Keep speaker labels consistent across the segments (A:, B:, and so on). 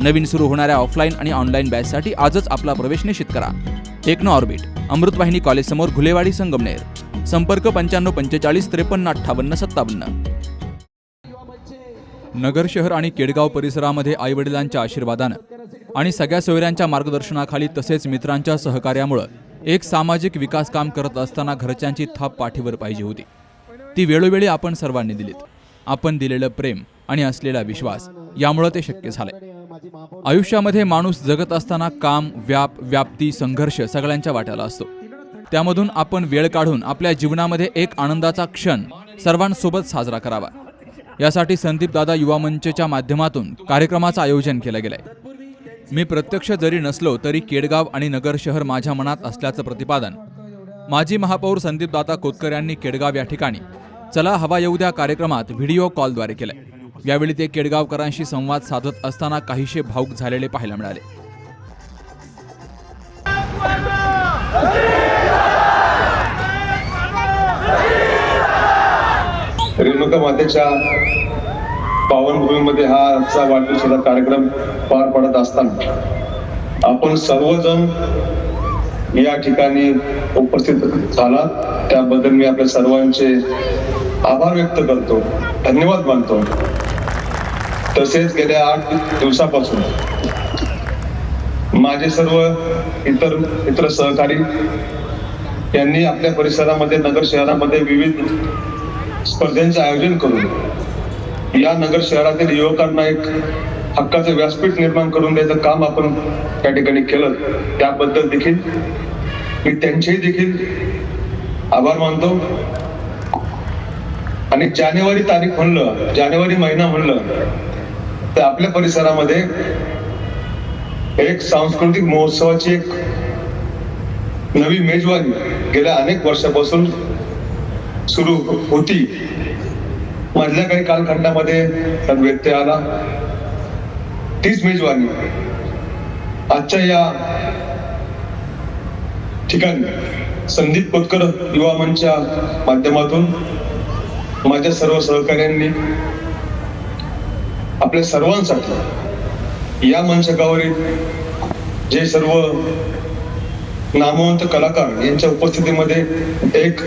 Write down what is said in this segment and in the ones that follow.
A: नवीन सुरू होणाऱ्या ऑफलाईन आणि ऑनलाईन बॅचसाठी आजच आपला प्रवेश निश्चित करा. टेक्नो ऑर्बिट अमृतवाहिनी कॉलेजसमोर घुलेवाडी संगमनेर. संपर्क पंच्याण्णव पंचेचाळीस त्रेपन्न अठ्ठावन्न सत्तावन्न. नगर शहर आणि केडगाव परिसरामध्ये आईवडिलांच्या आशीर्वादानं आणि सगळ्या सोयऱ्यांच्या मार्गदर्शनाखाली तसेच मित्रांच्या सहकार्यामुळं एक सामाजिक विकास काम करत असताना घरच्यांची थाप पाठीवर पाहिजे होती. ती वेळोवेळी आपण सर्वांनी दिलीत. आपण दिलेलं प्रेम आणि असलेला विश्वास यामुळं ते शक्य झालंय. आयुष्यामध्ये माणूस जगत असताना काम व्याप व्याप्ती संघर्ष सगळ्यांच्या वाट्याला असतो. त्यामधून आपण वेळ काढून आपल्या जीवनामध्ये एक आनंदाचा क्षण सर्वांसोबत साजरा करावा. यासाठी संदीप दादा युवा मंचच्या माध्यमातून कार्यक्रमाचं आयोजन केलं गेलंय. मी प्रत्यक्ष जरी नसलो तरी केडगाव आणि नगर शहर माझ्या मनात असल्याचं प्रतिपादन माजी महापौर संदीप दादा कोतकर यांनी केडगाव या ठिकाणी चला हवा येऊ द्या कार्यक्रमात व्हिडिओ कॉलद्वारे केलंय. यावेळी ते केडगावकरांशी संवाद साधत असताना काहीशे भाऊक झालेले पाहायला मिळाले.
B: रेणुका मातेच्या पावनभूमीमध्ये हा आजचा वाढदिवसाचा कार्यक्रम पार पडत असताना आपण सर्वजण या ठिकाणी उपस्थित झाला. त्याबद्दल मी आपल्या सर्वांचे आभार व्यक्त करतो. धन्यवाद मानतो. तसेच गेल्या आठ दिवसापासून माझे सर्व इतर इतर सहकारी यांनी आपल्या परिसरामध्ये नगर शहरामध्ये विविध स्पर्धांचे आयोजन करून या नगर शहरातील युवकांना एक हक्काचं व्यासपीठ निर्माण करून द्यायचं काम आपण त्या ठिकाणी केलं. त्याबद्दल देखील मी त्यांचेही देखील आभार मानतो. आणि जानेवारी तारीख म्हणलं जानेवारी महिना म्हणलं आपल्या परिसरामध्ये एक सांस्कृतिक महोत्सवाची एक नवी मेजवानी गेल्या अनेक वर्षापासून सुरू होती. मधल्या काही कालखंडामध्ये त्यात व्यत्यय आला. तीच मेजवानी आजच्या या ठिकाणी संदीप कोतकर युवा मंचच्या माध्यमातून माझ्या सर्व सहकार्यांनी आपल्या सर्वांसाठी या मंचकावरील जे सर्व नामवंत कलाकार यांच्या उपस्थितीमध्ये एक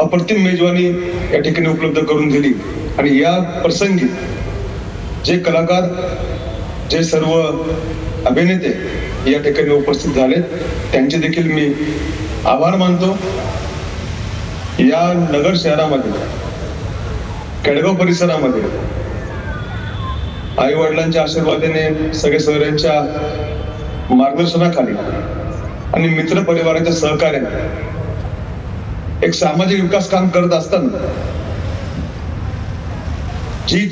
B: अप्रतिम मेजवानी या ठिकाणी उपलब्ध करून दिली. आणि या प्रसंगी जे कलाकार जे सर्व अभिनेते या ठिकाणी उपस्थित झाले त्यांचे देखील मी आभार मानतो. या नगर शहरामध्ये केडगाव परिसरामध्ये आई वडिलांच्या आशीर्वादाने सगळे सोयऱ्यांच्या मार्गदर्शनाखाली आणि मित्र परिवाराच्या सहकार्याने एक सामाजिक विकास काम करत असताना जी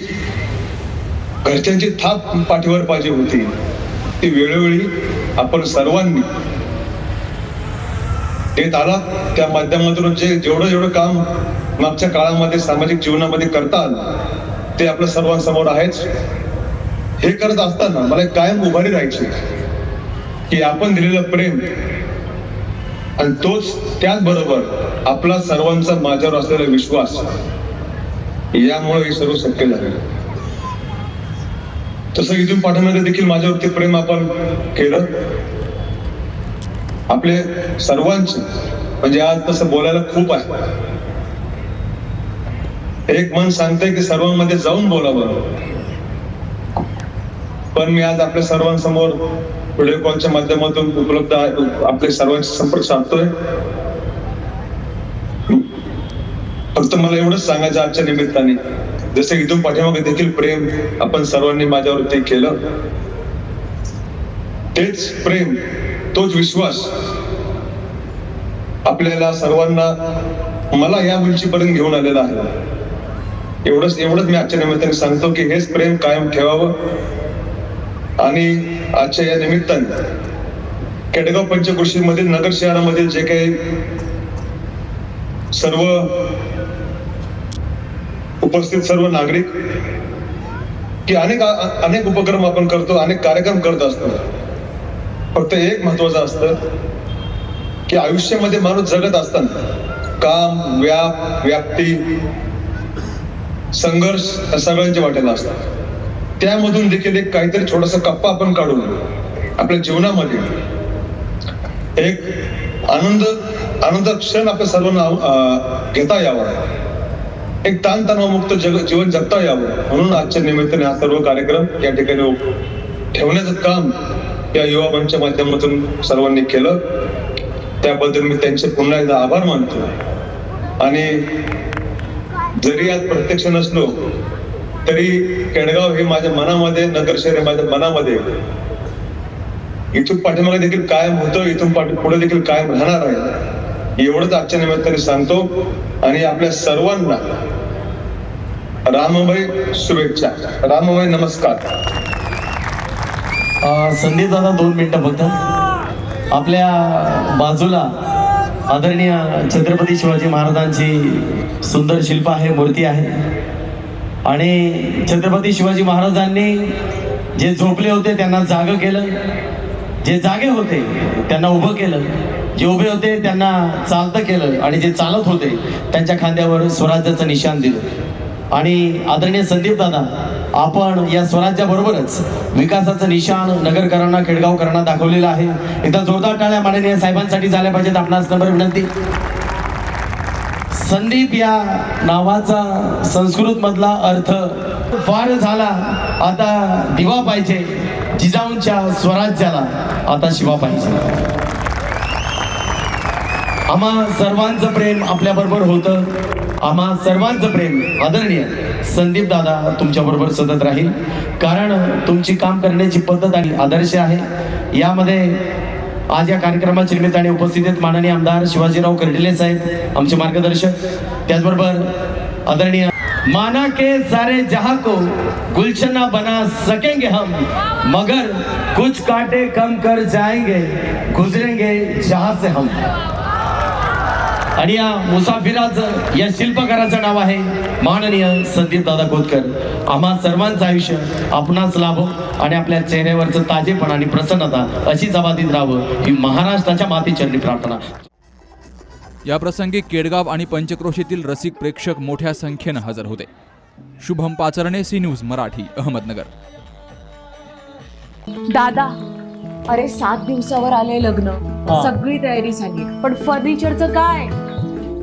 B: घरच्यांची थाप पाठीवर पाहिजे होती ती वेळोवेळी आपण सर्वांनी देत आला. त्या माध्यमातून जे जेवढं जेवढं काम मागच्या काळामध्ये सामाजिक जीवनामध्ये करता आलं ते आपल्या सर्वांसमोर आहेच. हे करत असताना मला कायम उभारी राहायची की आपण दिलेलं प्रेम आणि तोच त्याचबरोबर आपला सर्वांचा माझ्यावर असलेला विश्वास यामुळे हे सर्व शक्य झाले. तसं इथून पाठवण्याचं देखील माझ्यावरती प्रेम आपण केलं. आपले सर्वांचे म्हणजे आज तसं बोलायला खूप आहे. एक मन सांगतंय की सर्वांमध्ये जाऊन बोलावं. पण मी आज आपल्या सर्वांसमोर व्हिडिओ कॉलच्या माध्यमातून उपलब्ध आपले संपर्क साधतोय. फक्त मला एवढंच सांगायचं आजच्या निमित्ताने. जसं इथून पाठीमागे देखील प्रेम आपण सर्वांनी माझ्यावरती केलं तेच प्रेम तोच विश्वास आपल्याला सर्वांना मला या उंचीपर्यंत घेऊन आलेला आहे. एवढंच एवढंच मी आजच्या निमित्ताने सांगतो की हेच प्रेम कायम ठेवावं. आणि आजच्या या निमित्ताने केडगाव पंचकृषीमध्ये नगर शहरामध्ये जे काही सर्व उपस्थित सर्व नागरिक की अनेक अनेक उपक्रम आपण करतो अनेक कार्यक्रम करत असतो. फक्त एक महत्वाचं असतं की आयुष्यामध्ये माणूस जगत असताना काम व्याप व्याप्ती संघर्ष या सगळ्यांच्या वाटेला असतात. त्यामधून देखील एक काहीतरी छोटासा कप्पा आपण काढून आपल्या जीवनामध्ये. एक आनंद आनंद क्षण आपल्या सर्वांना अं, घेता यावा. एक ताणतणावमुक्त जग जीवन जगता यावं. म्हणून आजच्या निमित्ताने हा सर्व कार्यक्रम या ठिकाणी ठेवण्याचं काम या युवा मंचच्या माध्यमातून सर्वांनी केलं. त्याबद्दल मी त्यांचे पुन्हा एकदा आभार मानतो. आणि जरी आज प्रत्यक्ष नसलो तरी केडगाव हे माझ्या मनामध्ये नगर शहर हे माझ्या मनामध्ये इथून पाठीमागे देखील कायम होतं इथून पाठी पुढे देखील कायम राहणार आहे. एवढंच आजच्या निमित्ताने सांगतो. आणि आपल्या सर्वांना रामभाई शुभेच्छा. रामभाई नमस्कार.
C: संदीप दादा दोन मिनिटं फक्त. आपल्या बाजूला आदरणीय छत्रपती शिवाजी महाराजांची सुंदर शिल्प आहे मूर्ती आहे. आणि छत्रपती शिवाजी महाराजांनी जे झोपले होते त्यांना जाग केलं. जे जागे होते त्यांना उभं केलं. जे उभे होते त्यांना चालतं केलं. आणि जे चालत होते त्यांच्या खांद्यावर स्वराज्याचं निशाण दिलं. आणि आदरणीय संदीप दादा आपण या स्वराज्याबरोबरच विकासाचं निशाण नगरकरांना खेडगावकरांना दाखवलेलं आहे. एकदा जोरदार टाळ्या माननीय साहेबांसाठी झाल्या पाहिजेत. आपणास नंबर विनंती. संदीप या नावाचा संस्कृत मधला अर्थ फार झाला. आता दिवा पाहिजे. जिजाऊंच्या स्वराज्याला आता शिवा पाहिजे. आम्हा सर्वांचं प्रेम आपल्या बरोबर होतं. आम्हा सर्वांचं प्रेम आदरणीय संदीप दादा तुमच्या बरोबर सतत राहील. कारण तुमची काम करण्याची पद्धत आणि आदर्श आहे. यामध्ये आज या कार्यक्रमाच्या निमित्ताने उपस्थित आहेत माननीय आमदार शिवाजीराव कर्डिले साहेब आमचे मार्गदर्शक. त्याचबरोबर आदरणीय माना के सारे जहां को गुलशना बना सकेंगे हम मगर कुछ कांटे कम कर जाएंगे गुजरेंगे जहां से हम। आणि या मुसाफिराचं या शिल्पकाराचं नाव आहे माननीय संदीप दादा खोतकर. आम्हा सर्वांचं आयुष्य आपणास लाभो आणि आपल्या चेहऱ्यावरचं ताजेपण आणि प्रसन्नता अशीच अबाधित राहावं ही महाराष्ट्राच्या मातीचरणी प्रार्थना.
A: या प्रसंगी केडगाव आणि पंचक्रोशीतील रसिक प्रेक्षक मोठ्या संख्येनं हजर होते. Shubham Pacharne C news Marathi Ahmednagar.
D: दादा अरे सात दिवसावर आले लग्न. सगळी तयारी झाली. पण फर्निचरचं काय?